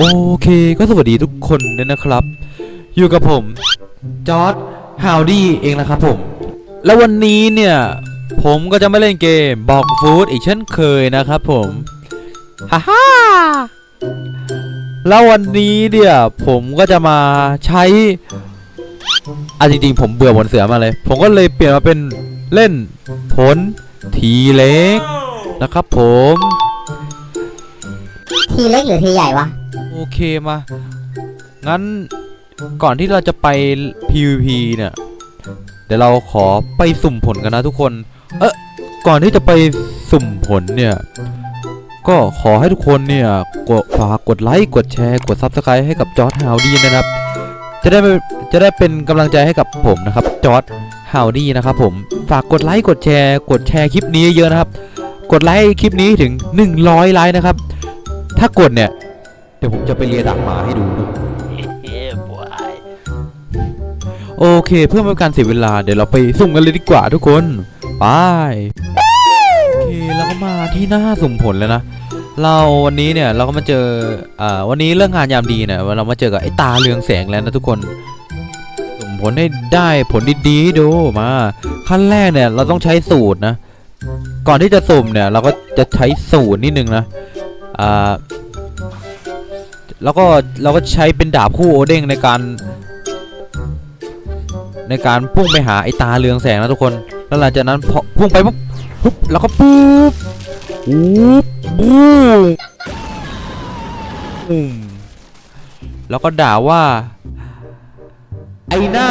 โอเค ก็สวัสดีทุกคนด้วยนะครับ อยู่กับผม จอร์ดฮาวดี้เองนะครับผม แล้ววันนี้เนี่ย ผมก็จะไม่เล่นเกมบอกฟูดอีกเช่นเคยนะครับผมฮ่าฮ่าแล้ววันนี้เนี่ย ผมก็จะมาใช้อะจริงๆ ผมเบื่อบนเสือมาเลย ผมก็เลยเปลี่ยนมาเป็นเล่นผลทีเล็กนะครับผม ทีเล็กหรือทีใหญ่วะ โอเคมา งั้นก่อนที่เราจะไป PVP เนี่ย เดี๋ยวเราขอไปสุ่มผลกันนะทุกคน เออก่อนที่จะไปสุ่มผลเนี่ย ก็ขอให้ทุกคนเนี่ยกดฝากกดไลค์ กดแชร์ กด Subscribe ให้กับจอร์ดฮาวดี้นะครับ จะได้จะได้เป็นกำลังใจให้กับผมนะครับ จอร์ดฮาวดี้นะครับผม ฝากกดไลค์ กดแชร์ กดแชร์คลิปนี้เยอะๆนะครับ กดไลค์คลิปนี้ถึง 100 ไลค์นะครับ ถ้ากดเนี่ย เดี๋ยวผมจะไปเลียดักหมาให้ดูนะโอเคเพื่อไม่ให้การเสียเวลาเดี๋ยวเราไปสุ่มกันเลยดีกว่าทุกคนไปโอเคแล้วก็มาที่หน้าสุ่มผลแล้วนะเราวันนี้เนี่ยเราก็มาเจออ่าวันนี้เรื่องงานยามดีเนี่ยเรามาเจอกับไอ้ตาเรืองแสงแล้วนะทุกคนสุ่มผลให้ได้ผลดีๆดูมาขั้นแรกเนี่ยเราต้องใช้สูตรนะ ก่อนที่จะสุ่มเนี่ยเราก็จะใช้สูตรนิดนึงนะอ่า แล้วก็เราก็ใช้เป็นดาบคู่โอเด้งในการ ในการพุ่งไปหาไอ้ตาเรืองแสงนะทุกคน แล้วหลังจากนั้นพอพุ่งไปปุ๊บปุ๊บแล้วก็ปุ๊บปุ๊บบูมอืมแล้วก็ด่าว่า ไอ้หน้า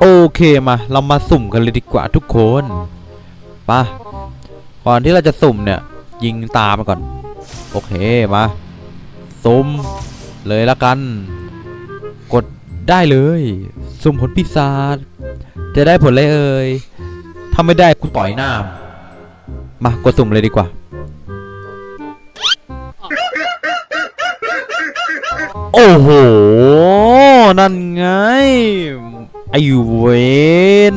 โอเคมา เรามาสุ่มกันเลยดีกว่าทุกคนไปะก่อนที่เราจะสุ่มเนี่ย ยิงตามาก่อน โอเคมาสุ่มเลยละกัน กดได้เลยสุ่มผลพิศาจจะได้ผลอะไรเอ่ยถ้าไม่ได้กูต่อยหน้า มากดสุ่มเลยดีกว่า โอ้โห นั่นไง ไอ้เวน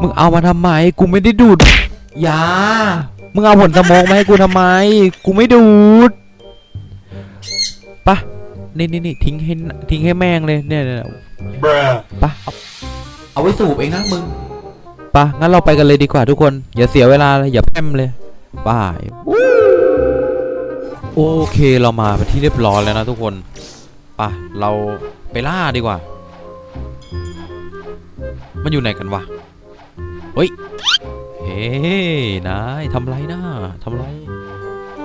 มึงเอามาทำไม กูไม่ได้ดูด ยามึงเอาผลสมองมาให้กูทำไม กูไม่ดูดปะนี่นี่นี่ทิ้งให้ทิ้งให้แม่งเลยเนี่ยเนี่ย Bruh. ปะเอาเอาไว้สูบเองนะมึงปะงั้นเราไปกันเลยดีกว่าทุกคน อย่าเสียเวลาเลยอย่าแพร่มเลยบายโอเคเรามาเป็นที่เรียบร้อยแล้วนะทุกคนปะเราไปล่าดีกว่า มันอยู่ไหนกันวะเฮ้ย เฮ้นายทำไรนะทำไร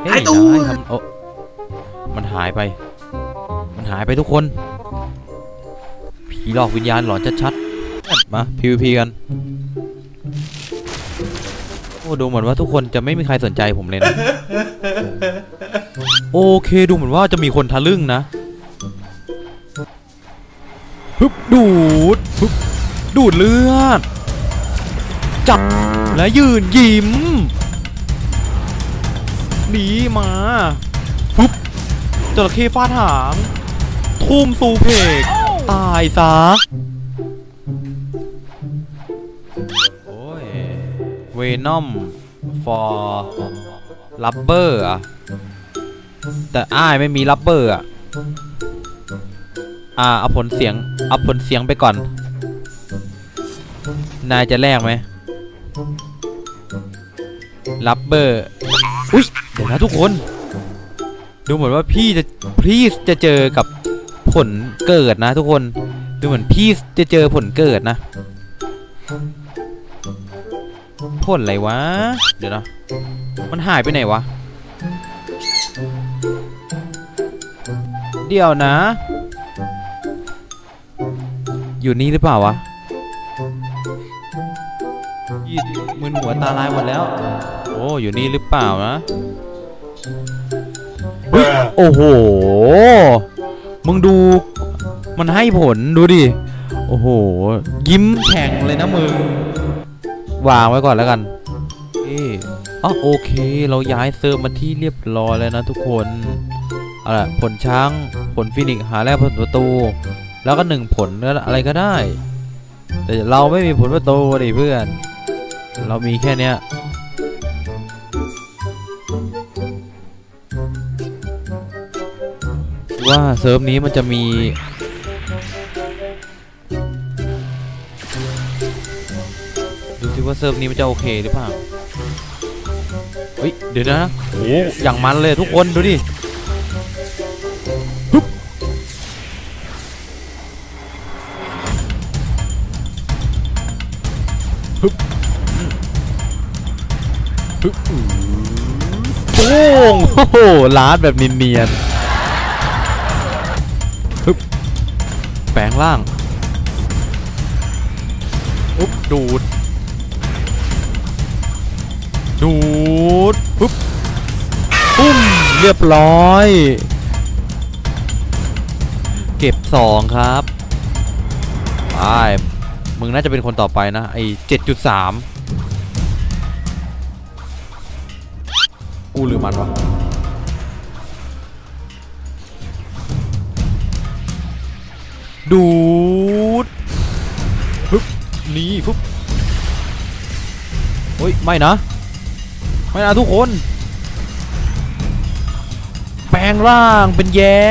เฮ้ยหายตัวนายทำโอ้มันหายไป มันหายไปทุกคน ผีหลอกวิญญาณหลอนชัดๆ มา PVP กัน โอ้ดูเหมือนว่าทุกคนจะไม่มีใครสนใจผมเลยนะ โอเคดูเหมือนว่าจะมีคนทะลึ่งนะฮึบดูดฮึบดูดเลือด จับและยืนยิ้มหนีมาฮึบจระเข้ฟาดหาง ทุ่มซูเพก ตายซะโอ้ยเวนอม for rubber อะแต่อ้ายไม่มี rubber อะอ่าเอาผลเสียง เอาผลเสียงไปก่อน นายจะแลกไหม rubber อุ้ยเดี๋ยวนะทุกคน ดูเหมือนว่าพี่จะพี่จะเจอกับผลเกิดนะทุกคน ดูเหมือนพี่จะเจอผลเกิดนะ ผลอะไรวะ เดี๋ยวนะ มันหายไปไหนวะ เดี๋ยวนะ อยู่นี่หรือเปล่าวะ ยีดมึนหัวตาลายหมดแล้ว โอ้อยู่นี่หรือเปล่านะเฮ้ย Bruh. โอ้โห มึงดู มันให้ผลดูดิ โอ้โห ยิ้มแฉ่งเลยนะมึง วางไว้ก่อนแล้วกันเอ๊ะอ๋อโอเค เราย้ายเซิร์ฟมาที่เรียบร้อยแล้วนะทุกคนเอาล่ะผลช้าง ผลฟินิกซ์หาแรกผลประตู แล้วก็หนึ่งผลแล้วอะไรก็ได้ แต่เราไม่มีผลประตูดิเพื่อน เรามีแค่เนี้ยว่าเซิร์ฟนี้มันจะมี ดูสิว่าเซิร์ฟนี้มันจะโอเคหรือเปล่าเฮ้ย เดี๋ยวนะ โอ้อย่างมันเลยทุกคนดูดิ โป้งโอ้โหลาดแบบเนียนๆฮึบแปลงร่างอุ๊บดูด ดูดปุ๊บปุ้มเรียบร้อย เก็บสองครับไปมึงน่าจะเป็นคนต่อไปนะ ไอ้เจ็ดจุดสาม กูหรือมันวะดูดปึ๊บนี่ปุ๊บเฮ้ย ไม่นะ ไม่นะทุกคน แปลงร่างเป็นแย่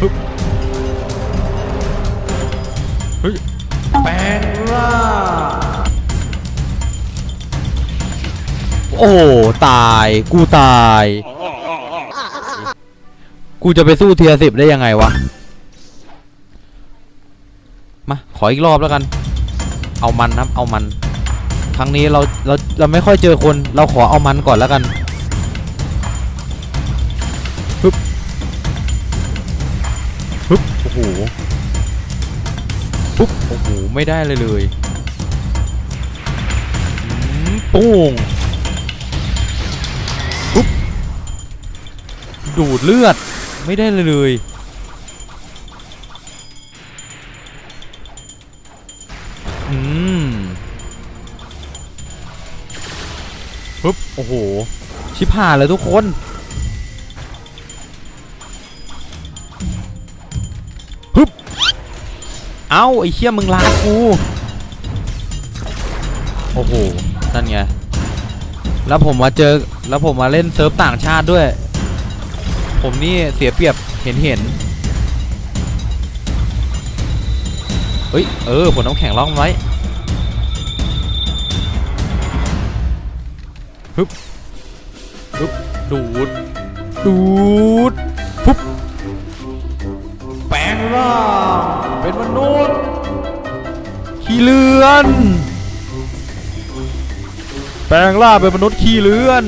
ฮึบเฮ้ย แปลงร่าง โอ้ตายกูตาย กูจะไปสู้เทียสิบได้ยังไงวะ มา ขออีกรอบแล้วกัน เอามันครับเอามัน ครั้งนี้เราเราเราไม่ค่อยเจอคน เราขอเอามันก่อนแล้วกันฮึบฮึบโอ้โหปุ๊บโอ้โหไม่ได้เลยเลยปุ้ง ดูดเลือดไม่ได้เลยเลยอืมปึ๊บโอ้โห ชิบหายเลยทุกคน ปึ๊บ เอ้า ไอ้เชี่ยมึงลากู โอ้โห นั่นไง แล้วผมมาเจอ แล้วผมมาเล่นเซิร์ฟต่างชาติด้วย ผมนี่เสียเปรียบเห็นเห็นเฮ้ย เออผลน้ำแข็งล็อกไว้ฮึบฮึบดูด ดูดปุ๊บแปลงร่างเป็นมนุษย์ขี้เลือน แปลงร่างเป็นมนุษย์ขี้เลือน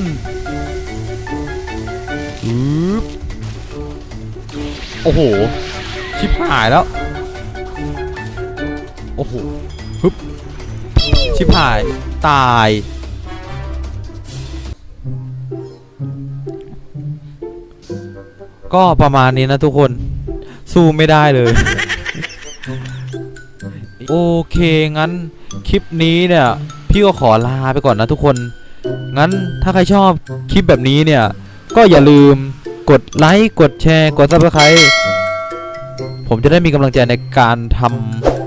ฮึบ โอ้โห ชิบหายแล้ว โอ้โหฮึบชิบหาย ตาย ก็ประมาณนี้นะทุกคน สู้ไม่ได้เลย โอเค งั้น คลิปนี้เนี่ย พี่ก็ขอลาไปก่อนนะทุกคน งั้นถ้าใครชอบคลิปแบบนี้เนี่ย ก็อย่าลืม กดไลค์กดแชร์ กดซับสไครต์ผมจะได้มีกำลังใจในการท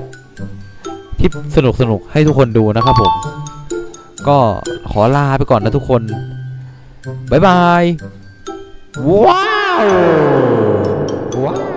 ำคลิปสนุกสนุกให้ทุกคนดูนะครับผม ก็ขอลาไปก่อนนะทุกคน บ๊ายบาย ว้าว ว้าว